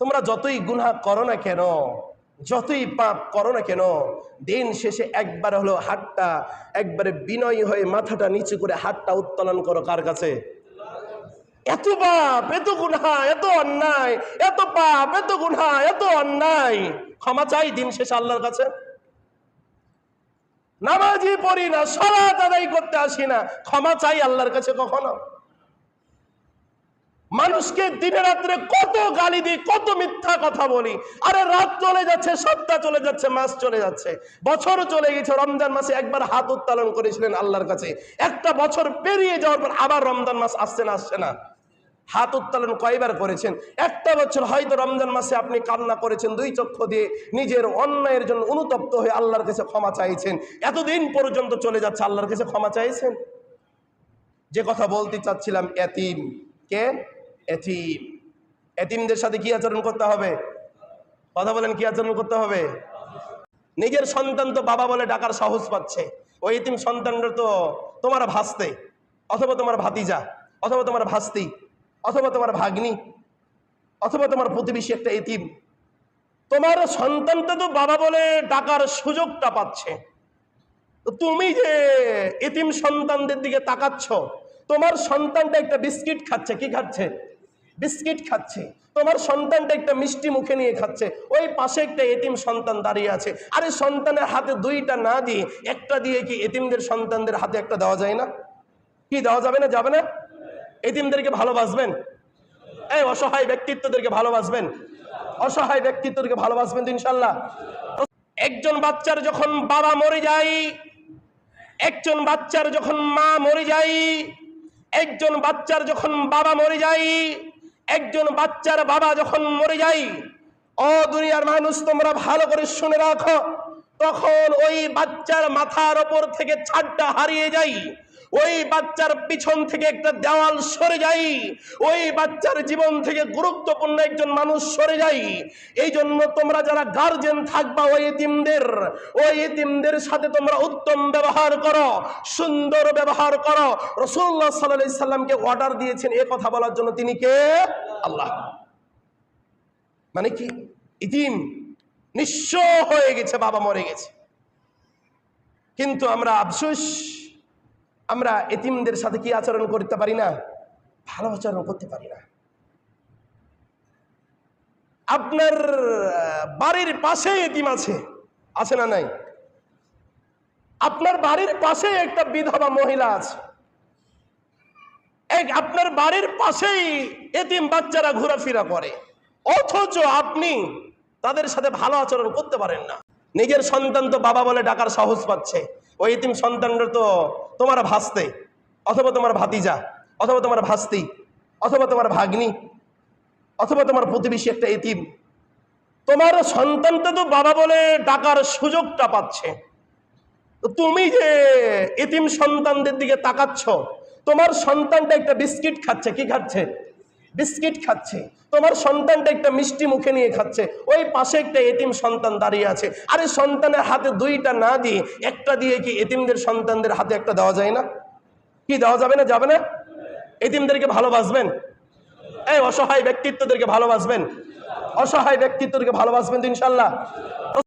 তোমরা যতই গুনাহ করো না কেন, যতই পাপ করো না কেন, দিন শেষে একবার হলো হাতটা, একবারে বিনয়ী হয়ে মাথাটা নিচু করে হাতটা উত্তোলন করো কার কাছে? এত পাপ, এত গুনহা, এত অন্যায়, এত পাপ, এত গুনহা, এত অন্যায়। ক্ষমা চাই দিন শেষে আল্লাহর কাছে। নামাজি পড়ি না, সলাত আদায় করতে আসি না। ক্ষমা চাই আল্লাহর কাছে কখনো। মানুষকে দিনে রাত্রে কত গালি দিই, কত মিথ্যা কথা বলি। আরে রাত চলে যাচ্ছে, সপ্তাহ চলে যাচ্ছে, মাস চলে যাচ্ছে। বছর চলে গেছে, রমজান মাসে একবার হাত উত্তোলন করেছিলেন আল্লাহর কাছে। একটা বছর পেরিয়ে যাওয়ার পর আবার রমজান মাস আসছে না আসছে না। হাত উত্তোলন কয়বার করেছেন? একটা বছর হয়তো রমজান মাসে আপনি কান্না করেছেন দুই চক্ষু দিয়ে, নিজের অন্যায়ের জন্য অনুতপ্ত হয়ে আল্লাহর কাছে ক্ষমা চাইছেন। এতদিন পর্যন্ত চলে যাচ্ছে, আল্লাহর কাছে ক্ষমা চাইছেন? যে কথা বলতে চাচ্ছিলাম, এতিম। কে? এতিম। এতিমদের সাথে কি আচরণ করতে হবে? কথা বলেন, কি আচরণ করতে হবে? নিজের সন্তান তো বাবা বলে ডাকার সাহস পাচ্ছে। ওই এতিম সন্তানটা তো তোমার ভাসতে, অথবা তোমার ভাতিজা, অথবা তোমার ভাস্তি, অথবা তোমার ভাগ্নি, অথবা তোমার প্রতিবেশী একটা এতিম। তোমার সন্তানটা তো বাবা বলে ডাকার সুযোগটা পাচ্ছে। তুমি যে এতিম সন্তানদের দিকে তাকাচ্ছ, তোমার সন্তানটা একটা বিস্কিট খাচ্ছে, কি খাচ্ছে? বিস্কিট খাচ্ছে। তোমার সন্তানটা একটা মিষ্টি মুখে নিয়ে খাচ্ছে। ওই পাশে একটা এতিম সন্তান দাঁড়িয়ে আছে। আরে সন্তানের হাতে দুইটা না দিয়ে একটা দিয়ে কি এতিমদের সন্তানদের হাতে একটা দেওয়া যায় না? কি দেওয়া যাবে না? যাবে না? এতিমদেরকে ভালোবাসবেন? এই অসহায় ব্যক্তিত্বদেরকে ভালোবাসবেন? অসহায় ব্যক্তিত্বদেরকে ভালোবাসবেন ইনশাল্লাহ একজন বাচ্চার যখন বাবা মরে যায়, একজন বাচ্চার যখন মা মরে যায়, একজন বাচ্চার যখন বাবা মরে যায় একজন বাচ্চার বাবা যখন মরে যায়, ও দুনিয়ার মানুষ, তোমরা ভালো করে শুনে রাখো। তখন ওই বাচ্চার মাথার ওপর থেকে ছাদটা হারিয়ে যায়। ওই বাচ্চার পিছন থেকে একটা দেওয়াল সরে যায় ওই বাচ্চার জীবন থেকে গুরুত্বপূর্ণ একজন মানুষ সরে যায় এই জন্য তোমরা যারা গার্জেন থাকবা, ওই এতিমদের ওই এতিমদের সাথে তোমরা উত্তম ব্যবহার করো, সুন্দর ব্যবহার করো। রসুল্লাহ সাল্লাহ সাল্লামকে অর্ডার দিয়েছেন এ কথা বলার জন্য। তিনি কে? আল্লাহ। মানে কি? ইতিম নিঃস্ব হয়ে গেছে, বাবা মরে গেছে। কিন্তু আমরা আফসোস আমরা এতিমদের সাথে কি আচরণ করতে পারি না? ভালো আচরণ করতে পারি না। আপনার বাড়ির পাশে এতিম আছে। আছে না নাই? আপনার বাড়ির পাশে একটা বিধবা মহিলা আছে। এক, আপনার বাড়ির পাশেই এতিম বাচ্চারা ঘোরাফেরা করে। অথচ আপনি তাদের সাথে ভালো আচরণ করতে পারেন না। নিজের সন্তান তো বাবা বলে ডাকার সাহস পাচ্ছে। ওই এতিম সন্তানটা তো তোমার ভাসতে, অথবা তোমার ভাতিজা, অথবা তোমার ভাস্তি, অথবা তোমার ভাগ্নি, অথবা তোমার প্রতিবেশী একটা এতিম, তোমার সন্তানটা তো বাবা বলে ডাকার সুযোগটা পাচ্ছে। তুমি যে এতিম সন্তানদের দিকে তাকাচ্ছ, তোমার সন্তানটা একটা বিস্কিট খাচ্ছে, কি খাচ্ছে? বিস্কিট খাচ্ছে। তোমার সন্তানটা একটা মিষ্টি মুখে নিয়ে খাচ্ছে। ওই পাশে একটা এতিম সন্তান দাঁড়িয়ে আছে। আরে সন্তানের হাতে দুইটা না দিয়ে একটা দিয়ে কি এতিমদের সন্তানদের হাতে একটা দেওয়া যায় না? কি দেওয়া যাবে না? যাবে না? এতিমদেরকে ভালোবাসবেন? এই অসহায় ব্যক্তিত্বদেরকে ভালোবাসবেন? অসহায় ব্যক্তিত্বদেরকে ভালোবাসবেন তো ইনশাল্লাহ।